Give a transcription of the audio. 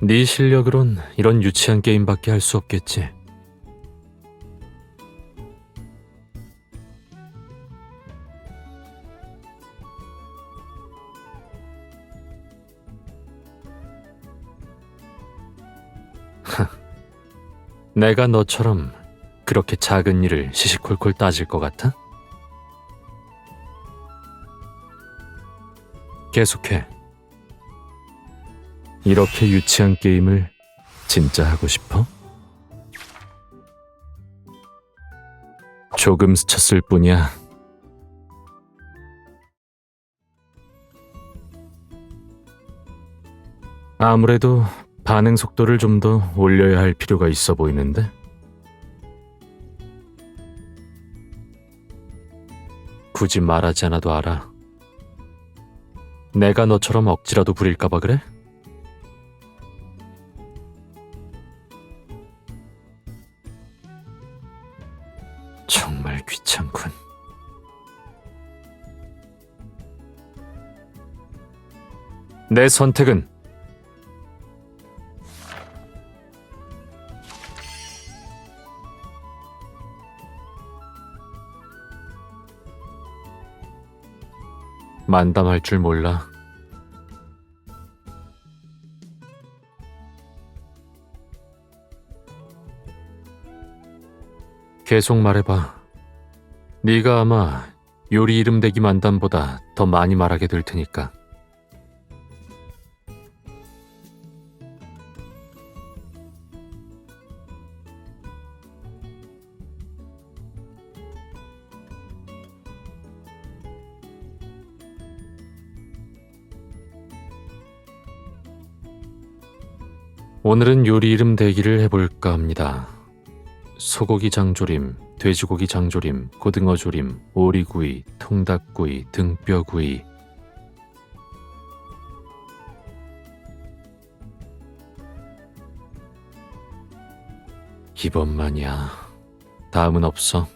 네 실력으론 이런 유치한 게임밖에 할 수 없겠지. 내가 너처럼 그렇게 작은 일을 시시콜콜 따질 것 같아? 계속해. 이렇게 유치한 게임을 진짜 하고 싶어? 조금 스쳤을 뿐이야. 아무래도 반응 속도를 좀 더 올려야 할 필요가 있어 보이는데? 굳이 말하지 않아도 알아. 내가 너처럼 억지라도 부릴까봐 그래? 정말 귀찮군. 내 선택은 만담할 줄 몰라. 계속 말해봐. 네가 아마 요리 이름 대기 만담보다 더 많이 말하게 될 테니까. 오늘은 요리 이름 대기를 해볼까 합니다. 소고기 장조림, 돼지고기 장조림, 고등어 조림, 오리구이, 통닭구이, 등뼈구이. 이번만이야. 다음은 없어.